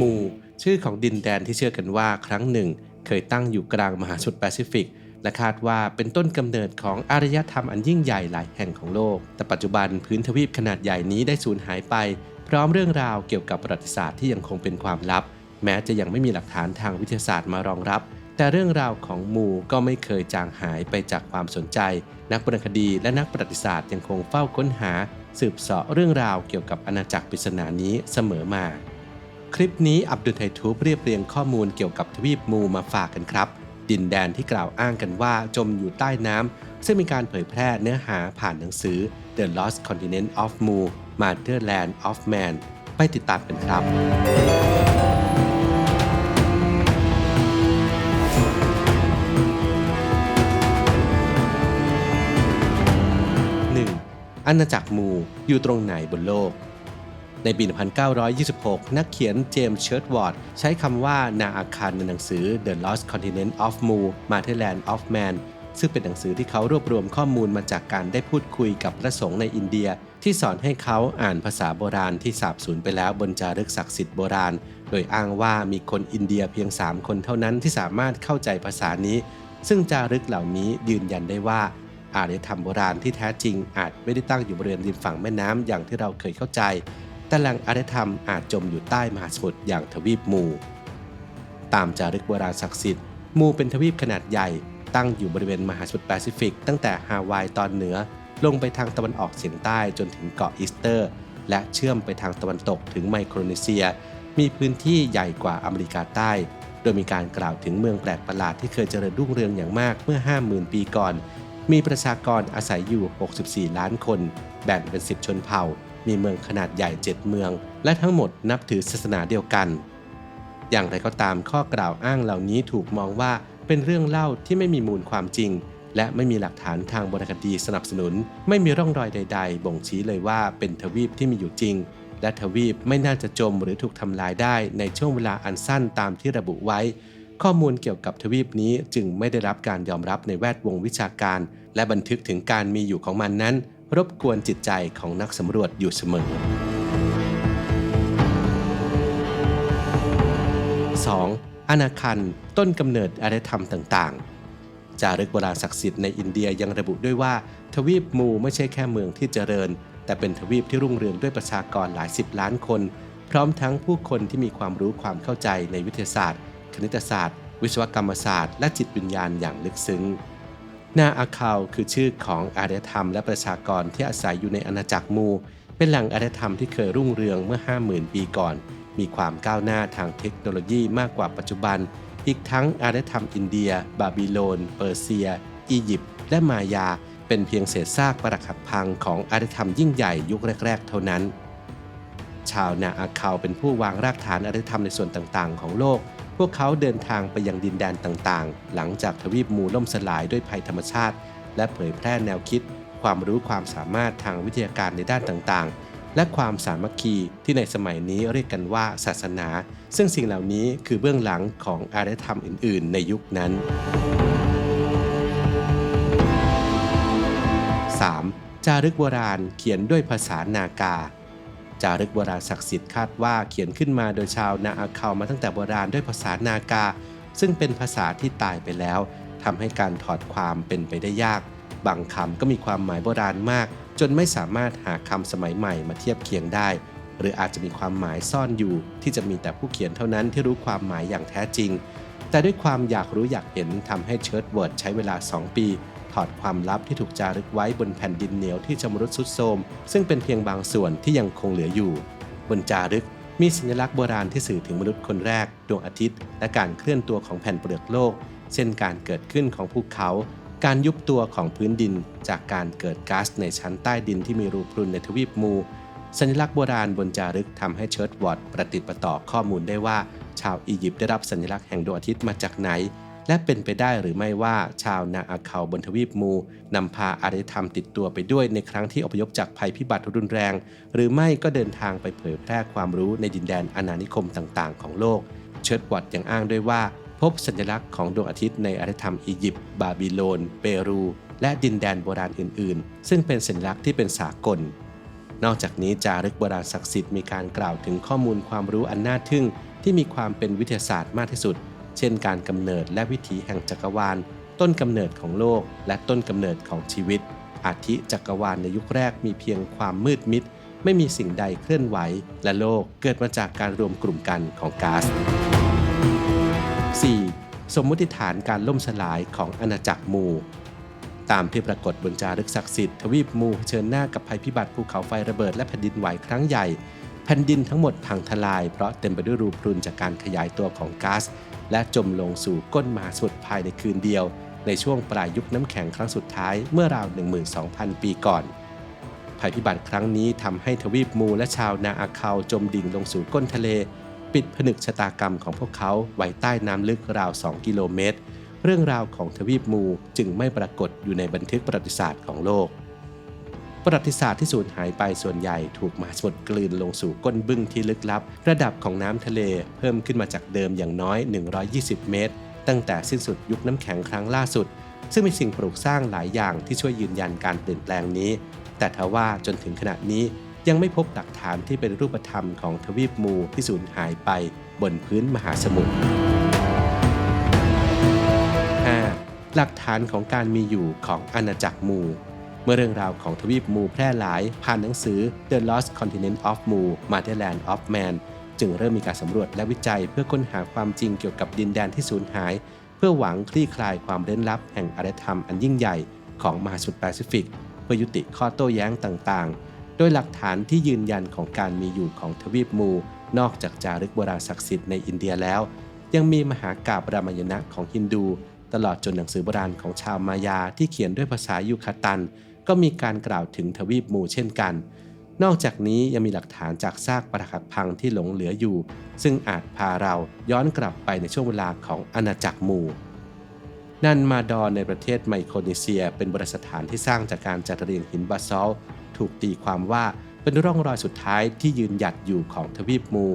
มูชื่อของดินแดนที่เชื่อกันว่าครั้งหนึ่ง เคยตั้งอยู่กลางมหาสมุทรแปซิฟิก และคาดว่าเป็นต้นกำเนิดของอารยธรรมอันยิ่งใหญ่หลายแห่งของโลก แต่ปัจจุบันพื้นทวีปขนาดใหญ่นี้ได้สูญหายไป พร้อมเรื่องราวเกี่ยวกับประวัติศาสตร์ที่ยังคงเป็นความลับ แม้จะยังไม่มีหลักฐานทางวิทยาศาสตร์มารองรับ แต่เรื่องราวของมูก็ไม่เคยจางหายไปจากความสนใจ นักวรรณคดีและนักประวัติศาสตร์ยังคงเฝ้าค้นหา สืบเสาะเรื่องราวเกี่ยวกับอาณาจักรปริศนานี้เสมอมา คลิปนี้อับดุลไททูบเรียบเรียงข้อมูลเกี่ยวกับทวีปมูมาฝากกันครับ ดินแดนที่กล่าวอ้างกันว่าจมอยู่ใต้น้ำซึ่งมีการเผยแพร่เนื้อหาผ่านหนังสือ The Lost Continent of Mu Motherland of Man ไปติดตามกันครับอาณาจักรมูอยู่ตรงไหนบนโลก ในปี 1926 นักเขียนเจมส์เชิร์ตวอร์ดใช้คำว่านาอาคารในหนังสือ The Lost Continent of Mu Motherland of Man ซึ่งเป็นหนังสือที่เขารวบรวมข้อมูลมาจากการได้พูดคุยกับพระสงฆ์ในอินเดีย ที่สอนให้เขาอ่านภาษาโบราณที่สาบสูญไปแล้วบนจารึกศักดิ์สิทธิ์โบราณ โดยอ้างว่ามีคนอินเดียเพียง 3 คนเท่านั้นที่สามารถเข้าใจภาษานี้ ซึ่งจารึกเหล่านี้ยืนยันได้ว่าอารยธรรมโบราณที่แท้จริงอาจไม่ได้ตั้งอยู่บริเวณริมฝั่งแม่น้ำอย่างที่เราเคยเข้าใจ แต่แหล่งอารยธรรมอาจจมอยู่ใต้มหาสมุทรอย่างทวีปมู ตามจารึกโบราณศักดิ์สิทธิ์มูเป็นทวีปขนาดใหญ่ตั้งอยู่บริเวณมหาสมุทรแปซิฟิก ตั้งแต่ฮาวายตอนเหนือ ลงไปทางตะวันออกเฉียงใต้จนถึงเกาะอีสเตอร์ และเชื่อมไปทางตะวันตกถึงไมโครเนเซีย มีพื้นที่ใหญ่กว่าอเมริกาใต้ โดยมีการกล่าวถึงเมืองแปลกประหลาดที่เคยเจริญรุ่งเรืองอย่างมากเมื่อ 50,000 ปีก่อน มีประชากรอาศัยอยู่ 64 ล้านคน แบ่งเป็น 10 ชนเผ่า มีเมืองขนาดใหญ่ 7 เมือง และทั้งหมดนับถือศาสนาเดียวกัน อย่างไรก็ตามข้อกล่าวอ้างเหล่านี้ถูกมองว่าเป็นเรื่องเล่าที่ไม่มีมูลความจริง และไม่มีหลักฐานทางบรรณคดีสนับสนุน ไม่มีร่องรอยใด ๆ บ่งชี้เลยว่าเป็นทวีปที่มีอยู่จริง และทวีปไม่น่าจะจมหรือถูกทำลายได้ในช่วงเวลาอันสั้นตามที่ระบุไว้ข้อมูลเกี่ยวกับทวีปนี้จึงไม่ได้รับการยอมรับในแวดวงวิชาการ และบันทึกถึงการมีอยู่ของมันนั้น รบกวนจิตใจของนักสำรวจอยู่เสมอ 2. อาณาคันต้นกำเนิดอารยธรรมต่างๆ จารึกโบราณศักดิ์สิทธิ์ในอินเดียยังระบุด้วยว่า ทวีปมูไม่ใช่แค่เมืองที่เจริญ แต่เป็นทวีปที่รุ่งเรืองด้วยประชากรหลายสิบล้านคน พร้อมทั้งผู้คนที่มีความรู้ความเข้าใจในวิทยาศาสตร์ คณิตศาสตร์ วิศวกรรมศาสตร์ และจิตวิญญาณอย่างลึกซึ้ง นาอาคาวคือชื่อของอารยธรรมและประชากรที่อาศัยอยู่ในอาณาจักรมู เป็นแหล่งอารยธรรมที่เคยรุ่งเรืองเมื่อ 50,000 ปีก่อน มีความก้าวหน้าทางเทคโนโลยีมากกว่าปัจจุบัน อีกทั้งอารยธรรมอินเดีย บาบิโลน เปอร์เซีย อียิปต์ และมายา เป็นเพียงเศษซากปรักหักพังของอารยธรรมยิ่งใหญ่ยุคแรก ๆ เท่านั้น ชาวนาอาคาวเป็นผู้วางรากฐานอารยธรรมในส่วนต่างๆ ของโลก วกเขาเดินทางไปยังดินแดนต่างๆ หลังจากทวีปมูล่มสลายด้วยภัยธรรมชาติ และเผยแพร่แนวคิด ความรู้ความสามารถทางวิทยาการในด้านต่างๆ และความสามัคคีที่ในสมัยนี้เรียกกันว่าศาสนา ซึ่งสิ่งเหล่านี้คือเบื้องหลังของอารยธรรมอื่น ๆ ในยุคนั้น 3. จารึกโบราณเขียนด้วยภาษานากา จารึกโบราณศักดิ์สิทธิ์คาดว่าเขียนขึ้นมาโดยชาวนาอาคามาตั้งแต่โบราณด้วยภาษานากา ซึ่งเป็นภาษาที่ตายไปแล้วทำให้การถอดความเป็นไปได้ยาก บางคำก็มีความหมายโบราณมาก จนไม่สามารถหาคำสมัยใหม่มาเทียบเคียงได้ หรืออาจจะมีความหมายซ่อนอยู่ ที่จะมีแต่ผู้เขียนเท่านั้นที่รู้ความหมายอย่างแท้จริง แต่ด้วยความอยากรู้อยากเห็นทำให้เชิร์ตเวิร์ดใช้เวลา 2 ปี ถอดความลับที่ถูกจารึกไว้บนแผ่นดินเหนียวที่ชำรุดทรุดโทรมซึ่งเป็นเพียงบางส่วนที่ยังคงเหลืออยู่ บนจารึกมีสัญลักษณ์โบราณที่สื่อถึงมนุษย์คนแรก ดวงอาทิตย์ และการเคลื่อนตัวของแผ่นเปลือกโลก เช่นการเกิดขึ้นของภูเขา การยุบตัวของพื้นดิน จากการเกิดก๊าซในชั้นใต้ดินที่มีรูพรุนในทวีปมู สัญลักษณ์โบราณบนจารึกทำให้เชิร์ตวอร์ดประติดประต่อข้อมูลได้ว่า ชาวอียิปต์ได้รับสัญลักษณ์แห่งดวงอาทิตย์มาจากไหน และเป็นไปได้หรือไม่ว่าชาวนาอาเคาบนทวีปมูนำพาอารยธรรมติดตัวไปด้วยในครั้งที่อพยพจากภัยพิบัติรุนแรง หรือไม่ก็เดินทางไปเผยแพร่ความรู้ในดินแดนอาณานิคมต่างๆ ของโลก เชิร์ตวอร์ดยังอ้างด้วยว่า พบสัญลักษณ์ของดวงอาทิตย์ในอารยธรรมอียิปต์บาบิโลน เปรู และดินแดนโบราณอื่น ๆ ซึ่งเป็นสัญลักษณ์ที่เป็นสากล นอกจากนี้จารึกโบราณศักดิ์สิทธิ์มีการกล่าวถึงข้อมูลความรู้อันน่าทึ่งที่มีความเป็นวิทยาศาสตร์มากที่สุด เช่นการกำเนิดและวิถีแห่งจักรวาล ต้นกำเนิดของโลกและต้นกำเนิดของชีวิต อาทิจักรวาลในยุคแรกมีเพียงความมืดมิด ไม่มีสิ่งใดเคลื่อนไหว และโลกเกิดมาจากการรวมกลุ่มกันของก๊าซ 4. สมมติฐานการล่มสลายของอาณาจักรมูตามที่ปรากฏบนจารึกศักดิ์สิทธิ์ทวีปมูเชิญหน้ากับภัยพิบัติภูเขาไฟระเบิดและแผ่นดินไหวครั้งใหญ่ ผ่นดินทั้งหมดพังทลาย เพราะเต็มไปด้วยรูพรุนจากการขยายตัวของก๊าซและจมลงสู่ก้นมหาสมุทรภายในคืนเดียว ในช่วงปลายยุคน้ำแข็งครั้งสุดท้ายเมื่อราว 12,000 ปีก่อน ภัยพิบัติครั้งนี้ทำให้ทวีปมูและชาวนาอาคาวจมดิ่งลงสู่ก้นทะเล ปิดผนึกชะตากรรมของพวกเขาไว้ใต้น้ำลึกราว 2 กิโลเมตร เรื่องราวของทวีปมูจึงไม่ปรากฏอยู่ในบันทึกประวัติศาสตร์ของโลก ประวัติศาสตร์ที่สูญหายไปส่วนใหญ่ถูกมหาสมุทรกลืนลงสู่ก้นบึ้งที่ลึกลับ ระดับของน้ำทะเลเพิ่มขึ้นมาจากเดิมอย่างน้อย 120 เมตร ตั้งแต่สิ้นสุดยุคน้ำแข็งครั้งล่าสุด ซึ่งมีสิ่งปลูกสร้างหลายอย่างที่ช่วยยืนยันการเปลี่ยนแปลงนี้ แต่ทว่าจนถึงขณะนี้ยังไม่พบหลักฐานที่เป็นรูปธรรมของทวีปมูที่สูญหายไปบนพื้นมหาสมุทร 5. หลักฐานของการมีอยู่ของอาณาจักรมู เมื่อเรื่องราวของทวีปมูแพร่หลาย ผ่านหนังสือ The Lost Continent of Mu Motherland of Man จึงเริ่มมีการสำรวจและวิจัยเพื่อค้นหาความจริงเกี่ยวกับดินแดนที่สูญหาย เพื่อหวังคลี่คลายความเร้นลับแห่งอารยธรรมอันยิ่งใหญ่ของมหาสมุทรแปซิฟิก เพื่อยุติข้อโต้แย้งต่างๆ โดยหลักฐานที่ยืนยันของการมีอยู่ของทวีปมู นอกจากจารึกโบราณศักดิ์สิทธิ์ในอินเดียแล้ว ยังมีมหากาบรามายณะของฮินดู ตลอดจนหนังสือโบราณของชาวมายาที่เขียนด้วยภาษายูคาตัน ก็มีการกล่าวถึงทวีปมูเช่นกัน นอกจากนี้ยังมีหลักฐานจากซากปรักหักพังที่หลงเหลืออยู่ ซึ่งอาจพาเราย้อนกลับไปในช่วงเวลาของอาณาจักรมูนันมาดอนในประเทศไมโครนีเซีย เป็นโบราณสถานที่สร้างจากการจัดเรียงหินบาซอลถูกตีความว่าเป็นร่องรอยสุดท้ายที่ยืนหยัดอยู่ของทวีปมู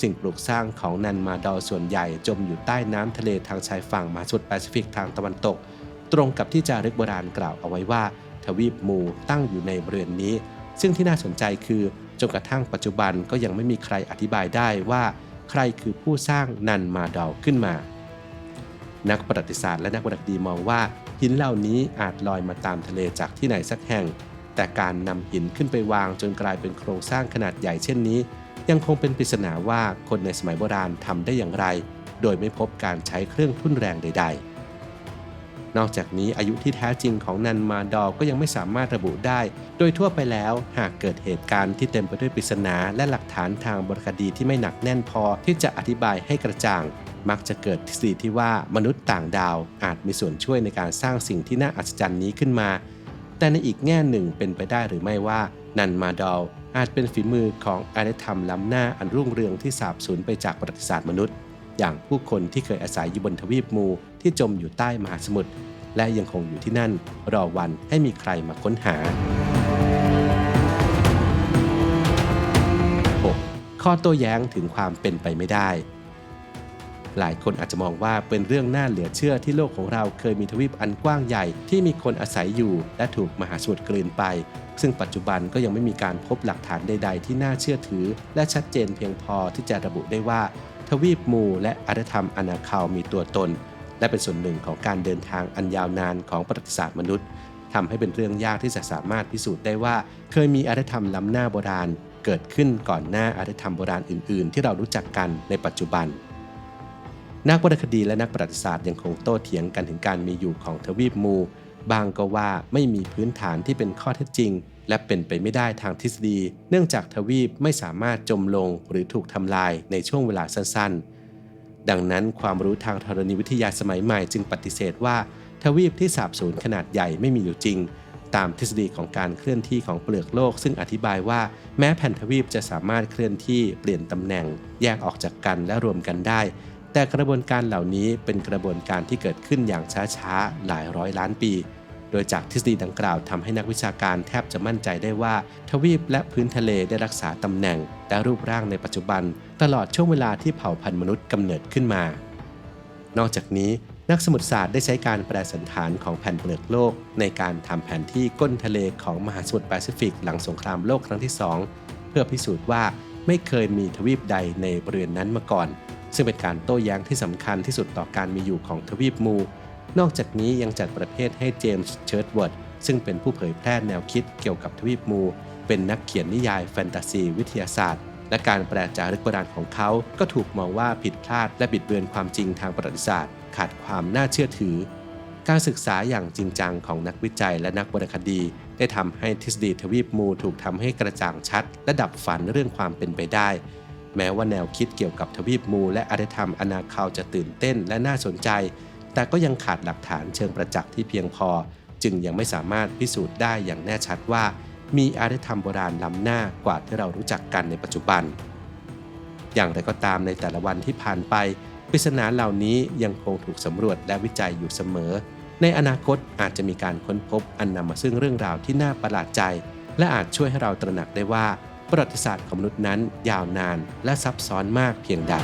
สิ่งปลูกสร้างของนันมาดอส่วนใหญ่จมอยู่ใต้น้ำทะเลทางชายฝั่งมหาสมุทรแปซิฟิกทางตะวันตก ตรงกับที่จารึกโบราณกล่าวเอาไว้ว่า ทวีปมูตั้งอยู่ในบริเวณนี้ ซึ่งที่น่าสนใจคือจนกระทั่งปัจจุบันก็ยังไม่มีใครอธิบายได้ว่า ใครคือผู้สร้างนันมาดอลขึ้นมา นักประวัติศาสตร์และนักวรรณคดีมองว่าหินเหล่านี้อาจลอยมาตามทะเลจากที่ไหนสักแห่ง แต่การนำหินขึ้นไปวางจนกลายเป็นโครงสร้างขนาดใหญ่เช่นนี้ ยังคงเป็นปริศนาว่าคนในสมัยโบราณทำได้อย่างไร โดยไม่พบการใช้เครื่องทุ่นแรงใด ๆ นอกจากนี้อายุที่แท้จริงของนันมาดอลก็ยังไม่สามารถระบุได้ โดยทั่วไปแล้วหากเกิดเหตุการณ์ที่เต็มไปด้วยปริศนา และหลักฐานทางบรคดีที่ไม่หนักแน่นพอที่จะอธิบายให้กระจ่าง มักจะเกิดทฤษฎีที่ว่ามนุษย์ต่างดาว อาจมีส่วนช่วยในการสร้างสิ่งที่น่าอัศจรรย์นี้ขึ้นมา แต่ในอีกแง่หนึ่งเป็นไปได้หรือไม่ว่านันมาดอลอาจเป็นฝีมือของอารยธรรมล้ำหน้าอันรุ่งเรืองที่สาบสูญไปจากประวัติศาสตร์มนุษย์ อย่างผู้คนที่เคยอาศัยอยู่บนทวีปมู ที่จมอยู่ใต้มหาสมุทรและยังคงอยู่ที่นั่นรอวันให้มีใครมาค้นหา 6. ข้อโต้แย้งถึงความเป็นไปไม่ได้ หลายคนอาจจะมองว่าเป็นเรื่องน่าเหลือเชื่อที่โลกของเราเคยมีทวีปอันกว้างใหญ่ที่มีคนอาศัยอยู่ และถูกมหาสมุทรกลืนไป ซึ่งปัจจุบันก็ยังไม่มีการพบหลักฐานใด ๆ ที่น่าเชื่อถือ และชัดเจนเพียงพอที่จะระบุได้ว่า ทวีปมูและอารยธรรมอนาคาวมีตัวตน และเป็นส่วนหนึ่งของการเดินทางอันยาวนานของประวัติศาสตร์มนุษย์ทำให้เป็นเรื่องยากที่จะสามารถพิสูจน์ได้ว่า เคยมีอารยธรรมล้ำหน้าโบราณ เกิดขึ้นก่อนหน้าอารยธรรมโบราณอื่น ๆ ที่เรารู้จักกันในปัจจุบัน นักวรรณคดีและนักประวัติศาสตร์ยังคงโต้เถียงกันถึงการมีอยู่ของทวีปมู บางก็ว่าไม่มีพื้นฐานที่เป็นข้อเท็จจริง และเป็นไปไม่ได้ทางทฤษฎี เนื่องจากทวีปไม่สามารถจมลงหรือถูกทำลายในช่วงเวลาสั้นๆ ดังนั้นความรู้ทางธรณีวิทยาสมัยใหม่จึงปฏิเสธว่า ทวีปที่สาบสูญขนาดใหญ่ไม่มีอยู่จริง ตามทฤษฎีของการเคลื่อนที่ของเปลือกโลก ซึ่งอธิบายว่าแม้แผ่นทวีปจะสามารถเคลื่อนที่เปลี่ยนตำแหน่ง แยกออกจากกันและรวมกันได้ แต่กระบวนการเหล่านี้เป็นกระบวนการที่เกิดขึ้นอย่างช้าๆหลายร้อยล้านปี โดยจากทฤษฎีดังกล่าวทำให้นักวิชาการแทบจะมั่นใจได้ว่า ทวีปและพื้นทะเลได้รักษาตำแหน่ง และรูปร่างในปัจจุบัน ตลอดช่วงเวลาที่เผ่าพันธุ์มนุษย์กำเนิดขึ้นมา นอกจากนี้นักสมุทรศาสตร์ได้ใช้การแปลสันฐานของแผ่นเปลือกโลก ในการทำแผนที่ก้นทะเลของมหาสมุทรแปซิฟิก หลังสงครามโลกครั้งที่ 2 เพื่อพิสูจน์ว่าไม่เคยมีทวีปใดในบริเวณนั้นมาก่อน ซึ่งเป็นการโต้แย้งที่สำคัญที่สุดต่อการมีอยู่ของทวีปมู นอกจากนี้ยังจัดประเภทให้เจมส์เชิร์ตเวิร์ดซึ่งเป็นผู้เผยแพร่แนวคิดเกี่ยวกับทวีปมู เป็นนักเขียนนิยายแฟนตาซีวิทยาศาสตร์ และการแปลจารึกโบราณของเขา ก็ถูกมองว่าผิดพลาดและบิดเบือนความจริงทางประวัติศาสตร์ ขาดความน่าเชื่อถือ การศึกษาอย่างจริงจังของนักวิจัยและนักวรรณคดี ได้ทำให้ทฤษฎีทวีปมูถูกทำให้กระจ่างชัด และดับฝันเรื่องความเป็นไปได้ แม้ว่าแนวคิดเกี่ยวกับทวีปมู และอารยธรรมอนาคาวจะตื่นเต้นและน่าสนใจ แต่ก็ยังขาดหลักฐานเชิงประจักษ์ที่เพียงพอ จึงยังไม่สามารถพิสูจน์ได้อย่างแน่ชัดว่า มีอารยธรรมโบราณล้ำหน้ากว่าที่เรารู้จักกันในปัจจุบัน อย่างไรก็ตามในแต่ละวันที่ผ่านไปปริศนาเหล่านี้ยังคงถูกสำรวจและวิจัยอยู่เสมอ ในอนาคตอาจจะมีการค้นพบอันนำมาซึ่งเรื่องราวที่น่าประหลาดใจ และอาจช่วยให้เราตระหนักได้ว่าประวัติศาสตร์ของมนุษย์นั้นยาวนานและซับซ้อนมากเพียงใด